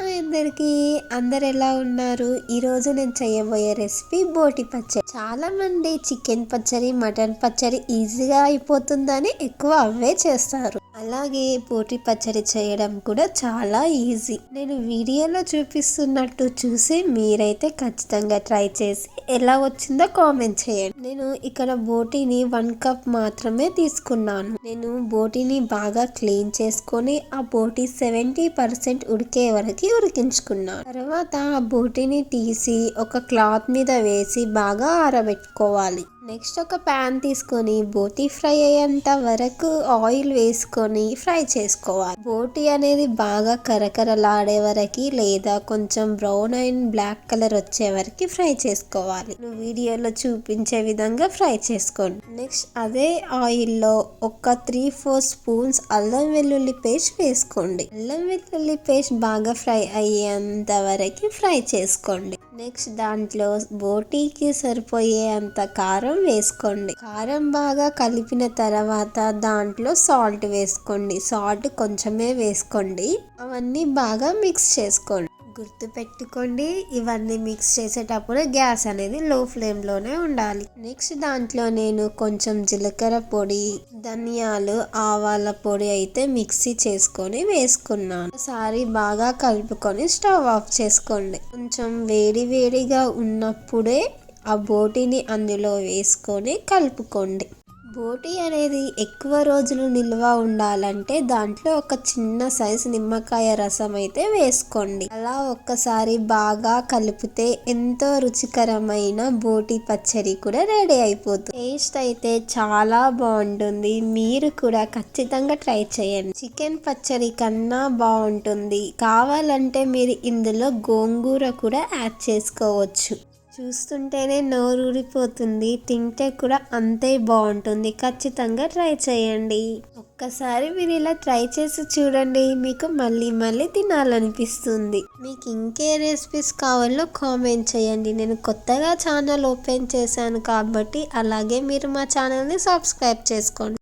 అందరికీ అందరు ఎలా ఉన్నారు? ఈరోజు నేను చేయబోయే రెసిపీ బోటి పచ్చడి. చాలా మంది చికెన్ పచ్చడి మటన్ పచ్చడి ఈజీగా అయిపోతుందని ఎక్కువ అవే చేస్తారు. అలాగే బోటి పచ్చడి చేయడం కూడా చాలా ఈజీ. నేను వీడియోలో చూపిస్తున్నట్టు చూసి మీరైతే ఖచ్చితంగా ట్రై చేసి ఎలా వచ్చిందో కామెంట్ చేయండి. నేను ఇక్కడ బోటిని వన్ కప్ మాత్రమే తీసుకున్నాను. నేను బోటిని బాగా క్లీన్ చేసుకొని ఆ బోటి సెవెంటీ పర్సెంట్ ఉడికే వరకు ఉడికించుకున్నాను. తర్వాత ఆ బోటిని తీసి ఒక క్లాత్ మీద వేసి బాగా ఆరబెట్టుకోవాలి. నెక్స్ట్ ఒక ప్యాన్ తీసుకొని బోటి ఫ్రై అయ్యేంత వరకు ఆయిల్ వేసుకొని ఫ్రై చేసుకోవాలి. బోటి అనేది బాగా కరకరలాడే వరకు లేదా కొంచెం బ్రౌన్ అండ్ బ్లాక్ కలర్ వచ్చే వరకు ఫ్రై చేసుకోవాలి. నువ్వు వీడియోలో చూపించే విధంగా ఫ్రై చేసుకోండి. నెక్స్ట్ అదే ఆయిల్లో ఒక త్రీ ఫోర్ స్పూన్స్ అల్లం వెల్లుల్లి పేస్ట్ వేసుకోండి. అల్లం వెల్లుల్లి పేస్ట్ బాగా ఫ్రై అయ్యేంత వరకు ఫ్రై చేసుకోండి. నెక్స్ట్ దాంట్లో బోటీకి సరిపోయే అంత కారం వేసుకోండి. కారం బాగా కలిపిన తర్వాత దాంట్లో సాల్ట్ వేసుకోండి. సాల్ట్ కొంచెమే వేసుకోండి. అవన్నీ బాగా మిక్స్ చేసుకోండి. గుర్తుపెట్టుకోండి ఇవన్నీ మిక్స్ చేసేటప్పుడు గ్యాస్ అనేది లో ఫ్లేమ్లోనే ఉండాలి. నెక్స్ట్ దాంట్లో నేను కొంచెం జీలకర్ర పొడి ధనియాలు ఆవాల పొడి అయితే మిక్సీ చేసుకొని వేసుకున్నాను. ఒకసారి బాగా కలుపుకొని స్టవ్ ఆఫ్ చేసుకోండి. కొంచెం వేడి వేడిగా ఉన్నప్పుడే ఆ బోటిని అందులో వేసుకొని కలుపుకోండి. బోటి అనేది ఎక్కువ రోజులు నిల్వ ఉండాలంటే దాంట్లో ఒక చిన్న సైజు నిమ్మకాయ రసం అయితే వేసుకోండి. అలా ఒక్కసారి బాగా కలిపితే ఎంతో రుచికరమైన బోటి పచ్చడి కూడా రెడీ అయిపోతుంది. టేస్ట్ అయితే చాలా బాగుంటుంది. మీరు కూడా ఖచ్చితంగా ట్రై చేయండి. చికెన్ పచ్చడి కన్నా బాగుంటుంది. కావాలంటే మీరు ఇందులో గోంగూర కూడా యాడ్ చేసుకోవచ్చు. చూస్తుంటేనే నోరూరిపోతుంది. తింటే కూడా అంతే బాగుంటుంది. ఖచ్చితంగా ట్రై చేయండి. ఒక్కసారి మీరు ఇలా ట్రై చేసి చూడండి. మీకు మళ్ళీ మళ్ళీ తినాలనిపిస్తుంది. మీకు ఇంకే రెసిపీస్ కావాలో కామెంట్ చేయండి. నేను కొత్తగా ఛానల్ ఓపెన్ చేశాను కాబట్టి అలాగే మీరు మా ఛానల్ని సబ్స్క్రైబ్ చేసుకోండి.